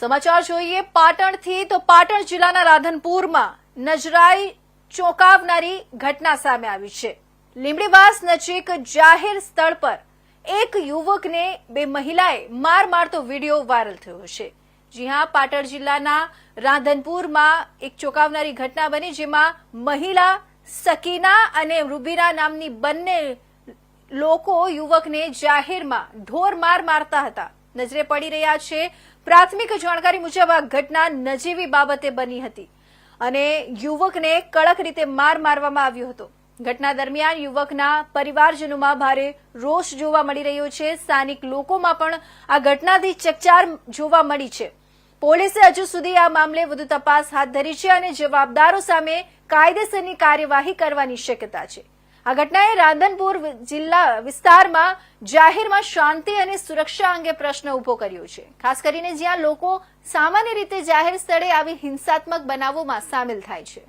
સમાચાર જોઈએ પાટણથી, તો પાટણ જિલ્લાના રાધનપુરમાં નજરાઈ ચોંકાવનારી ઘટના સામે આવી છે. લીંબડીવાસ નજીક જાહેર સ્થળ પર એક યુવકને બે મહિલાએ માર મારતો વીડિયો વાયરલ થયો છે. જી હા, પાટણ જિલ્લાના રાધનપુરમાં એક ચોંકાવનારી ઘટના બની જેમાં મહિલા સકીના અને રૂબીના નામની બંને લોકો યુવકને જાહેરમાં ઢોર માર મારતા હતા. નજરે પડી રહ્યા છે પ્રાથમિક જાણકારી મુજબ આ ઘટના નજીવી બાબતે બની હતી અને યુવકને કડક રીતે માર મારવામાં આવ્યો હતો. ઘટના દરમિયાન યુવકના પરિવારજનોમાં ભારે રોષ જોવા મળી રહ્યો છે. સ્થાનિક લોકોમાં પણ આ ઘટનાથી ચકચાર જોવા મળી છે. પોલીસે હજુ સુધી આ મામલે વધુ તપાસ હાથ ધરી છે અને જવાબદારો સામે કાયદેસરની કાર્યવાહી કરવાની શક્યતા છે. આ ઘટનાએ રાધનપુર જિલ્લા વિસ્તારમાં જાહેરમાં શાંતિ અને સુરક્ષા અંગે પ્રશ્ન ઊભો કર્યો છે. ખાસ કરીને જ્યાં લોકો સામાન્ય રીતે જાહેર સ્થળે આવી હિંસાત્મક બનાવોમાં સામેલ થાય છે.